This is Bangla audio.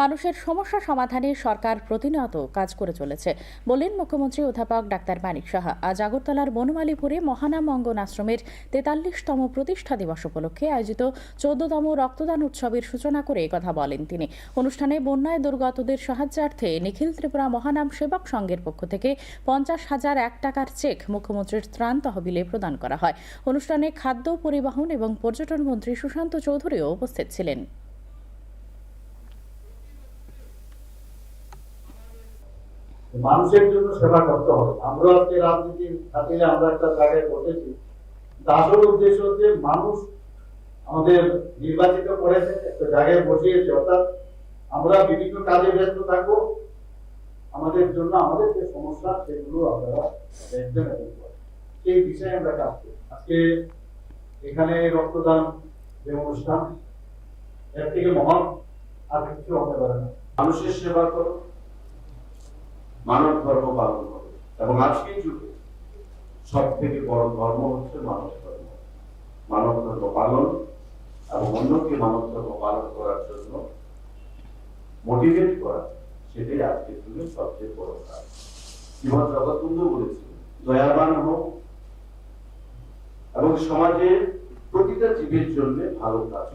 মানুষের সমস্যা সমাধানে সরকার প্রতিনিয়ত কাজ করে চলেছে বলেন মুখ্যমন্ত্রী অধ্যাপক ডাক্তার মানিক সাহা। আজ আগরতলার বনমালীপুরে মহানাম অঙ্গন আশ্রমের তেতাল্লিশতম প্রতিষ্ঠা দিবস উপলক্ষে আয়োজিত চোদ্দতম রক্তদান উৎসবের সূচনা করে একথা বলেন তিনি। অনুষ্ঠানে বন্যায় দুর্গতদের সাহায্যার্থে নিখিল ত্রিপুরা মহানাম সেবক সংঘের পক্ষ থেকে পঞ্চাশ হাজার এক টাকার চেক মুখ্যমন্ত্রীর ত্রাণ তহবিলে প্রদান করা হয়। অনুষ্ঠানে খাদ্য পরিবহন এবং পর্যটন মন্ত্রী সুশান্ত চৌধুরীও উপস্থিত ছিলেন। মানুষের জন্য সেবা করতে হবে। আমরা আজকে রাজনীতির খাতিরে আমরা একটা জায়গায় বসেছি। আসল উদ্দেশ্য হচ্ছে মানুষ আমাদের নির্বাচিত করেছে, একটা জায়গায় বসিয়েছে। অর্থাৎ আমরা বিভিন্ন কাজে ব্যস্ত থাকব। আমাদের জন্য আমাদের যে সমস্যা, সেগুলো আপনারা দেখবেন সেই বিষয়ে আমরা কাজ করি। আজকে এখানে রক্তদান যে অনুষ্ঠান, এর থেকে মহান আর কিছু হতে পারে না। মানুষের সেবা করো। মানব ধর্ম পালন করো। এবং আজকের যুগে সব থেকে বড় ধর্ম হচ্ছে মানব ধর্ম। মানব ধর্ম পালন এবং অন্যকে মানব ধর্ম পালন করার জন্য মোটিভেট করা, সেটাই আজকের যুগে সবচেয়ে বড় কাজ। শ্রীমদ জগৎবন্ধু বলেছেন, দয়াবান হোক এবং সমাজের প্রতিটা জীবের জন্য ভালো কাজ।